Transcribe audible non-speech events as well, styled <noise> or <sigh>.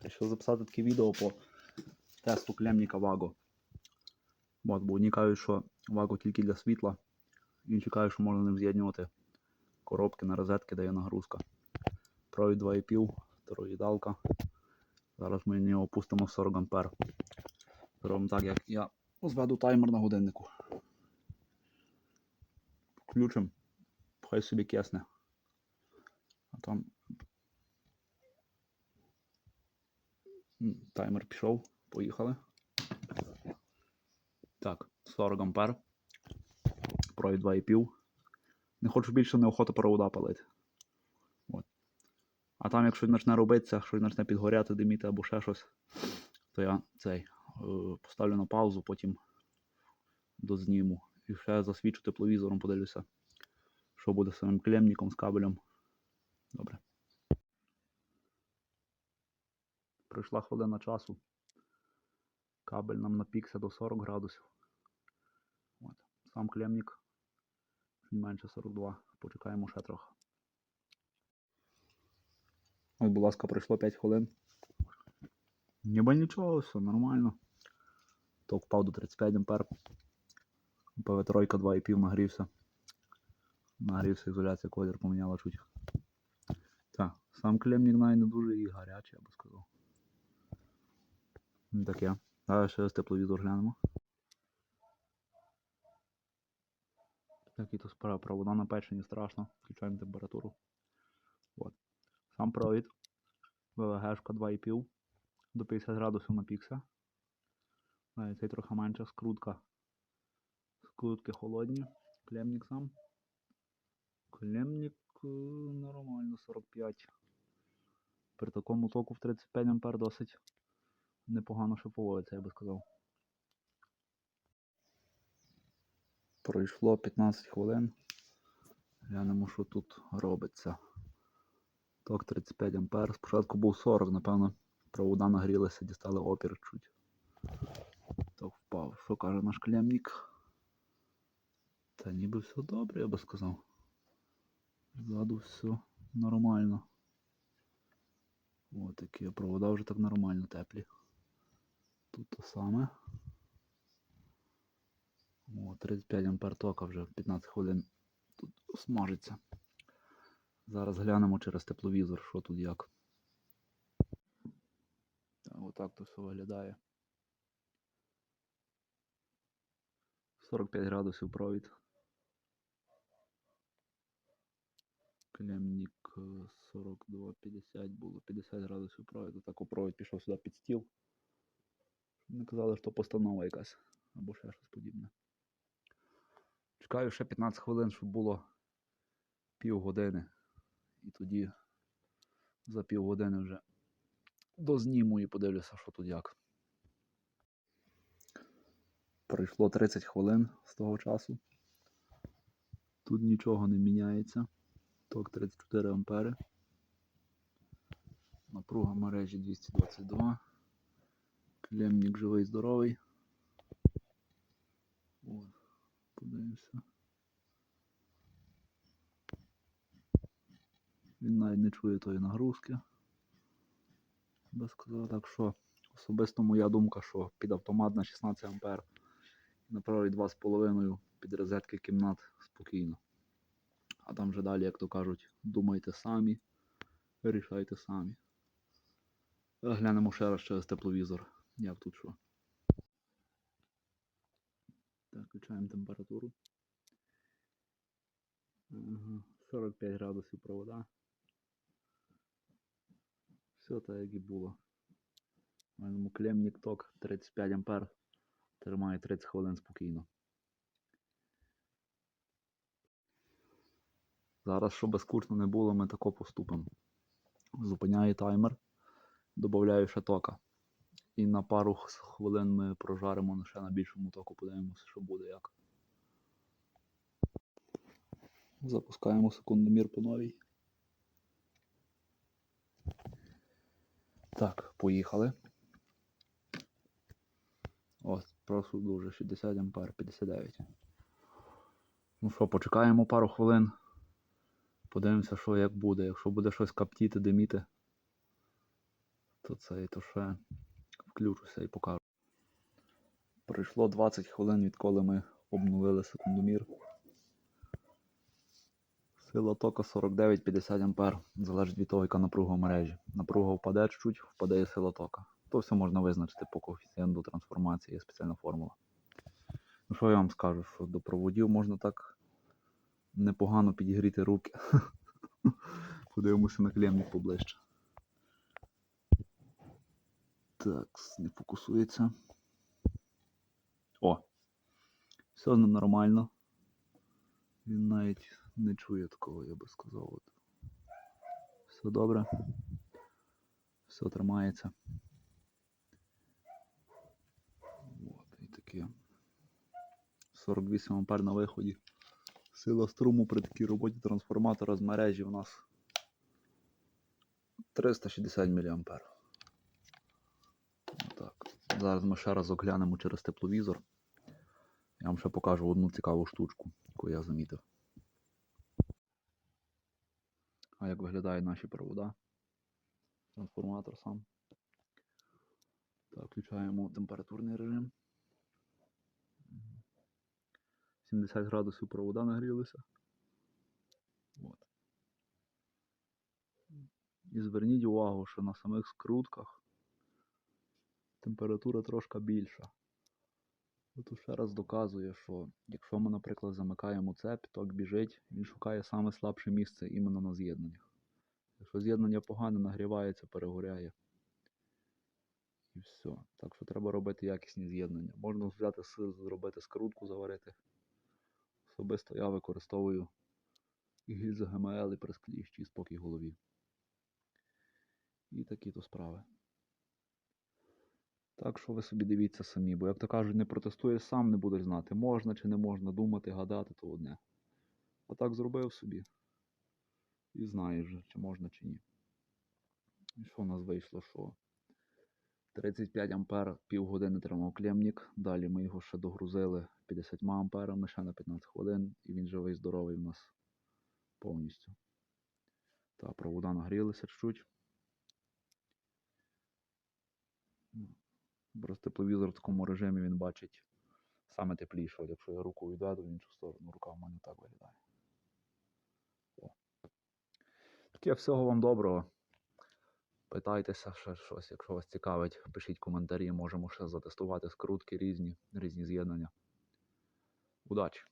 Рішив записати таке відео по тесту клемніка Vago. От, бо одні кажуть, що Vago тільки для світла, інші кажуть, що можна ним з'єднувати коробки на розетки, де є нагрузка. Провід 2,5, тороїдалка. Зараз ми нього пустимо 40 ампер. Зробимо так, як я зведу таймер на годиннику. Включимо, хай собі кисне. А там Таймер пішов, поїхали. Так, 40 ампер. Провід 2,5. Не хочу більше неохота провода палити. От. А там, якщо почне робитися, щось почне підгоряти, диміти або ще щось, то я цей е, поставлю на паузу, потім дозніму. І ще засвічу тепловізором, подивлюся, що буде з самим клемником, з кабелем. Добре. Пройшла хвилина часу. Кабель нам напікся до 40 градусів. От. Сам клемник менше 42. Почекаємо ще трохи. Ось, будь ласка, пройшло 5 хвилин. Ніби нічого, все нормально. Ток впав до 35 ампер. ПВ3 2,5 нагрівся. Нагрівся, ізоляція колір поміняла чуть. Так, сам клемник навіть не дуже і гарячий, я би сказав. Таке. Зараз ще з тепловізор глянемо. Такі то справа провода напечені страшно. Включаємо температуру. От. Сам провід. ВВГшка 2,5 до 50 градусів напікся. Навіть цей трохи менша скрутка. Скрутки холодні. Клемник сам. Клемник е, нормально 45. При такому току в 35 ампер досить непогано шиповується, я би сказав. Пройшло 15 хвилин. Глянемо, що тут робиться. Ток 35 ампер. Спочатку був 40, напевно, провода нагрілися, дістали опір чуть. Ток впав. Що каже наш клемник? Та ніби все добре, я би сказав. Ззаду все нормально. Ось такі провода вже так нормально теплі. Тут те саме. О, 35 ампер вже 15 хвилин тут смажиться. Зараз глянемо через тепловізор, що тут як. Так, отак то все виглядає. 45 градусів провід. Клемник е, 42-50 було 50 градусів провіду. Так провід пішов сюди під стіл. Не казали, що постанова якась або ще щось подібне. Чекаю ще 15 хвилин, щоб було півгодини. І тоді за півгодини вже дозніму і подивлюся, що тут як. Пройшло 30 хвилин з того часу. Тут нічого не міняється. Ток 34 ампери. Напруга мережі 222. Клемник живий, здоровий. От, подивимося. Він навіть не чує тої нагрузки. Би сказав, так що особисто моя думка, що під автомат на 16 ампер і на правій 2,5 під розетки кімнат спокійно. А там вже далі, як то кажуть, думайте самі, вирішайте самі. Глянемо ще раз через тепловізор. Як тут що. Так, включаємо температуру. Ага, 45 градусів провода. Все так, як і було. Маємо клемник ток 35 ампер. Тримає 30 хвилин спокійно. Зараз, щоб скучно не було, ми тако поступимо. Зупиняю таймер, додаю ще тока. І на пару хвилин ми прожаримо ще на більшому току, подивимося, що буде як. Запускаємо секундомір по новій. Так, поїхали. Ось, просто дуже 60 ампер, 59. Ну що, почекаємо пару хвилин. Подивимося, що як буде. Якщо буде щось каптіти, диміти, То це і то ще включуся і покажу. Пройшло 20 хвилин, відколи ми обнулили секундомір. Сила тока 49-50 ампер. Залежить від того, яка напруга в мережі. Напруга впаде чуть, впаде і сила тока. То все можна визначити по коефіцієнту трансформації, є спеціальна формула. Ну що я вам скажу, що до проводів можна так непогано підігріти руки. <laughs> Подивимося на клемник поближче. Так, не фокусується. О! Все нормально. Він навіть не чує такого, я би сказав. От. Все добре. Все тримається. От, і таке. 48 ампер на виході. Сила струму при такій роботі трансформатора з мережі у нас 360 мА. Зараз ми ще раз оглянемо через тепловізор. Я вам ще покажу одну цікаву штучку, яку я замітив. А як виглядають наші провода? Трансформатор сам. Так, включаємо температурний режим. 70 градусів провода нагрілися. От. І зверніть увагу, що на самих скрутках температура трошки більша. Тут ще раз доказує, що якщо ми, наприклад, замикаємо цеп, ток біжить, він шукає саме слабше місце іменно на з'єднаннях. Якщо з'єднання погане, нагрівається, перегоряє. І все. Так що треба робити якісні з'єднання. Можна взяти сил, зробити скрутку, заварити. Особисто я використовую гільзи ГМЛ і прескліщі спокій голові. І такі то справи. Так що ви собі дивіться самі, бо як то кажуть, не протестуєш сам, не будеш знати, можна чи не можна думати, гадати, то одне. А так зробив собі. І знаєш, чи можна, чи ні. І що в нас вийшло? Що 35 ампер півгодини тримав клемник. Далі ми його ще догрузили 50 амперами ще на 15 хвилин, і він живий, здоровий в нас повністю. Та провода нагрілися чуть-чуть. Просто тепловізор в такому режимі він бачить саме тепліше. От Якщо я руку відведу в іншу сторону, рука в мене так виглядає. Таке всього вам доброго. Питайтеся ще щось, якщо вас цікавить, пишіть коментарі, можемо ще затестувати скрутки різні, різні з'єднання. Удачі!